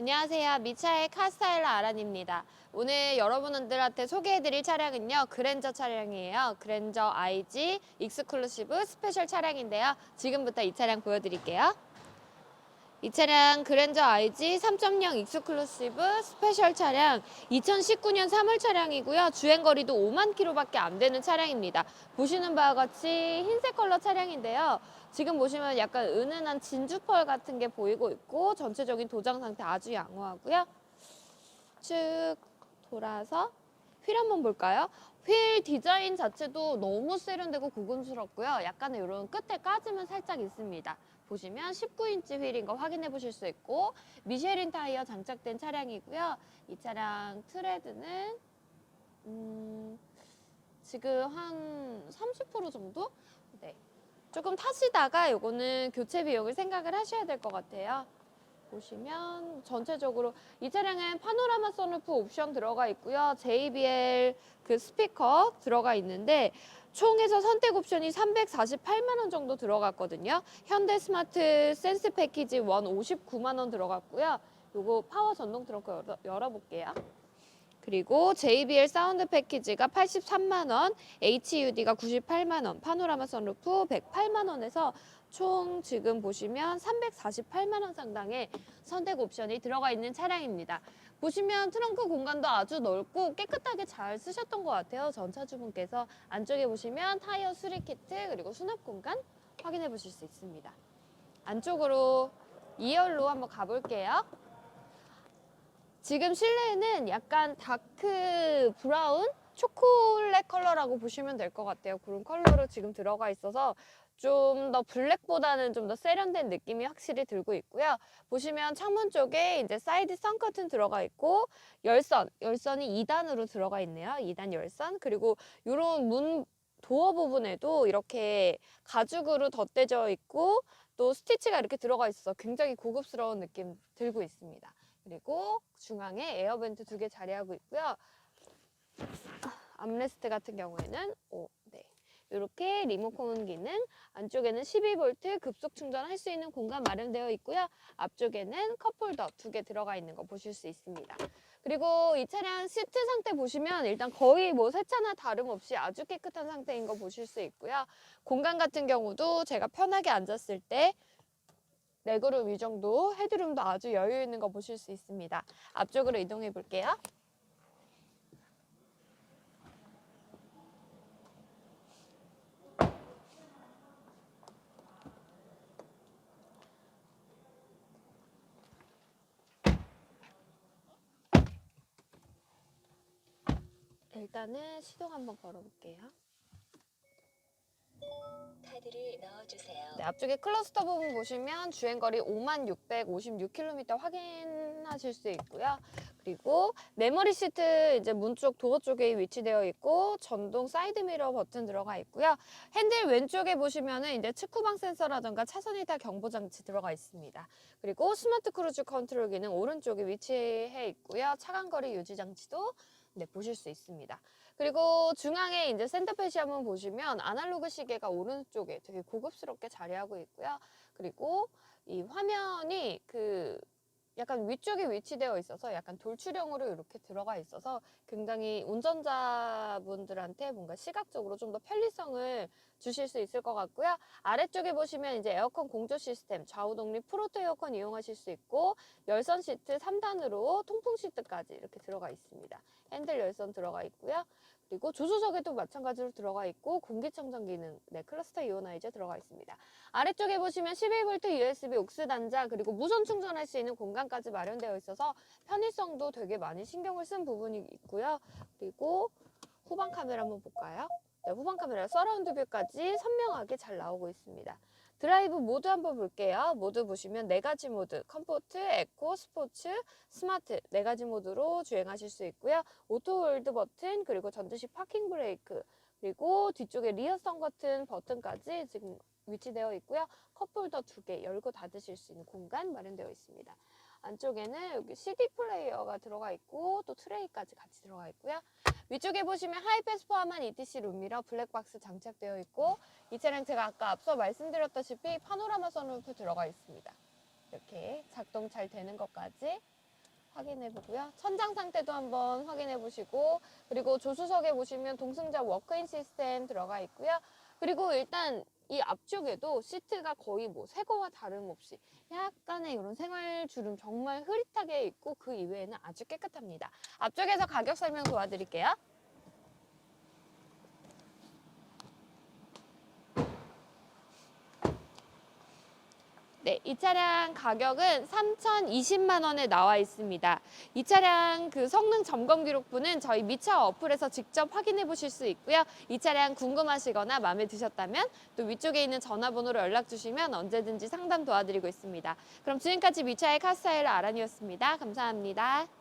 안녕하세요. 미차의 카스타일러 아란입니다. 오늘 여러분들한테 소개해드릴 차량은요. 그랜저 차량이에요. 그랜저 IG 익스클루시브 스페셜 차량인데요. 지금부터 이 차량 보여드릴게요. 이 차량 그랜저 IG 3.0 익스클루시브 스페셜 차량 2019년 3월 차량이고요. 주행거리도 5만 킬로밖에 안 되는 차량입니다. 보시는 바와 같이 흰색 컬러 차량인데요. 지금 보시면 약간 은은한 진주펄 같은 게 보이고 있고 전체적인 도장 상태 아주 양호하고요. 쭉 돌아서 휠 한번 볼까요? 휠 디자인 자체도 너무 세련되고 고급스럽고요. 약간의 이런 끝에 까짐은 살짝 있습니다. 보시면 19인치 휠인 거 확인해 보실 수 있고 미쉐린 타이어 장착된 차량이고요. 이 차량 트레드는 음, 지금 한 30% 정도? 네. 조금 타시다가 요거는 교체 비용을 생각을 하셔야 될 것 같아요. 보시면 전체적으로 이 차량은 파노라마 선루프 옵션 들어가 있고요. JBL 그 스피커 들어가 있는데 총에서 선택 옵션이 348만 원 정도 들어갔거든요. 현대 스마트 센스 패키지 원 59만 원 들어갔고요. 요거 파워 전동 트렁크 열어, 열어볼게요. 그리고 JBL 사운드 패키지가 83만 원, HUD가 98만 원, 파노라마 선루프 108만 원에서 총 지금 보시면 348만 원 상당의 선택 옵션이 들어가 있는 차량입니다. 보시면 트렁크 공간도 아주 넓고 깨끗하게 잘 쓰셨던 것 같아요. 전차주분께서 안쪽에 보시면 타이어 수리 키트 그리고 수납 공간 확인해 보실 수 있습니다. 안쪽으로 2열로 한번 가볼게요. 지금 실내에는 약간 다크 브라운 초콜릿 컬러라고 보시면 될 것 같아요. 그런 컬러로 지금 들어가 있어서 좀 더 블랙보다는 좀 더 세련된 느낌이 확실히 들고 있고요. 보시면 창문 쪽에 이제 사이드 선 커튼 들어가 있고 열선, 열선이 2단으로 들어가 있네요. 2단 열선. 그리고 이런 문 도어 부분에도 이렇게 가죽으로 덧대져 있고 또 스티치가 이렇게 들어가 있어서 굉장히 고급스러운 느낌 들고 있습니다. 그리고 중앙에 에어벤트 두 개 자리하고 있고요. 암레스트 같은 경우에는 오, 네. 이렇게 리모컨 기능, 안쪽에는 12V 급속 충전할 수 있는 공간 마련되어 있고요. 앞쪽에는 컵홀더 두 개 들어가 있는 거 보실 수 있습니다. 그리고 이 차량 시트 상태 보시면 일단 거의 뭐 세차나 다름없이 아주 깨끗한 상태인 거 보실 수 있고요. 공간 같은 경우도 제가 편하게 앉았을 때 레그룸 이 정도, 헤드룸도 아주 여유 있는 거 보실 수 있습니다. 앞쪽으로 이동해 볼게요. 일단은 시동 한번 걸어볼게요. 카드를 넣어주세요. 네, 앞쪽에 클러스터 부분 보시면 주행거리 5656km 확인하실 수 있고요. 그리고 메모리 시트 이제 문 쪽 도어 쪽에 위치되어 있고 전동 사이드 미러 버튼 들어가 있고요. 핸들 왼쪽에 보시면은 이제 측후방 센서라든가 차선 이탈 경보 장치 들어가 있습니다. 그리고 스마트 크루즈 컨트롤 기능 오른쪽에 위치해 있고요. 차간 거리 유지 장치도 네, 보실 수 있습니다. 그리고 중앙에 이제 센터페시 한번 보시면 아날로그 시계가 오른쪽에 되게 고급스럽게 자리하고 있고요. 그리고 이 화면이 그 약간 위쪽에 위치되어 있어서 약간 돌출형으로 이렇게 들어가 있어서 굉장히 운전자분들한테 뭔가 시각적으로 좀 더 편리성을 주실 수 있을 것 같고요. 아래쪽에 보시면 이제 에어컨 공조 시스템 좌우 독립 프로토 에어컨 이용하실 수 있고 열선 시트 3단으로 통풍 시트까지 이렇게 들어가 있습니다. 핸들 열선 들어가 있고요. 그리고 조수석에도 마찬가지로 들어가 있고 공기청정 기능, 네, 클러스터 이오나이저 들어가 있습니다. 아래쪽에 보시면 11V USB 옥스 단자 그리고 무선 충전할 수 있는 공간까지 마련되어 있어서 편의성도 되게 많이 신경을 쓴 부분이 있고요. 그리고 후방 카메라 한번 볼까요? 네, 후방 카메라 서라운드 뷰까지 선명하게 잘 나오고 있습니다. 드라이브 모드 한번 볼게요. 모드 보시면 네 가지 모드, 컴포트, 에코, 스포츠, 스마트 네 가지 모드로 주행하실 수 있고요. 오토 홀드 버튼, 그리고 전자식 파킹 브레이크, 그리고 뒤쪽에 리어선 같은 버튼까지 지금 위치되어 있고요. 컵홀더 두 개 열고 닫으실 수 있는 공간 마련되어 있습니다. 안쪽에는 여기 CD 플레이어가 들어가 있고 또 트레이까지 같이 들어가 있고요. 위쪽에 보시면 하이패스 포함한 ETC 룸미러 블랙박스 장착되어 있고 이 차량 제가 아까 앞서 말씀드렸다시피 파노라마 선루프 들어가 있습니다. 이렇게 작동 잘 되는 것까지 확인해 보고요. 천장 상태도 한번 확인해 보시고 그리고 조수석에 보시면 동승자 워크인 시스템 들어가 있고요. 그리고 일단 이 앞쪽에도 시트가 거의 뭐 새 거와 다름없이 약간의 이런 생활 주름 정말 흐릿하게 있고 그 이외에는 아주 깨끗합니다. 앞쪽에서 가격 설명 도와드릴게요. 네, 이 차량 가격은 3,020만 원에 나와 있습니다. 이 차량 그 성능 점검 기록부는 저희 미차 어플에서 직접 확인해 보실 수 있고요. 이 차량 궁금하시거나 마음에 드셨다면 또 위쪽에 있는 전화번호로 연락 주시면 언제든지 상담 도와드리고 있습니다. 그럼 지금까지 미차의 카스타일 아란이었습니다. 감사합니다.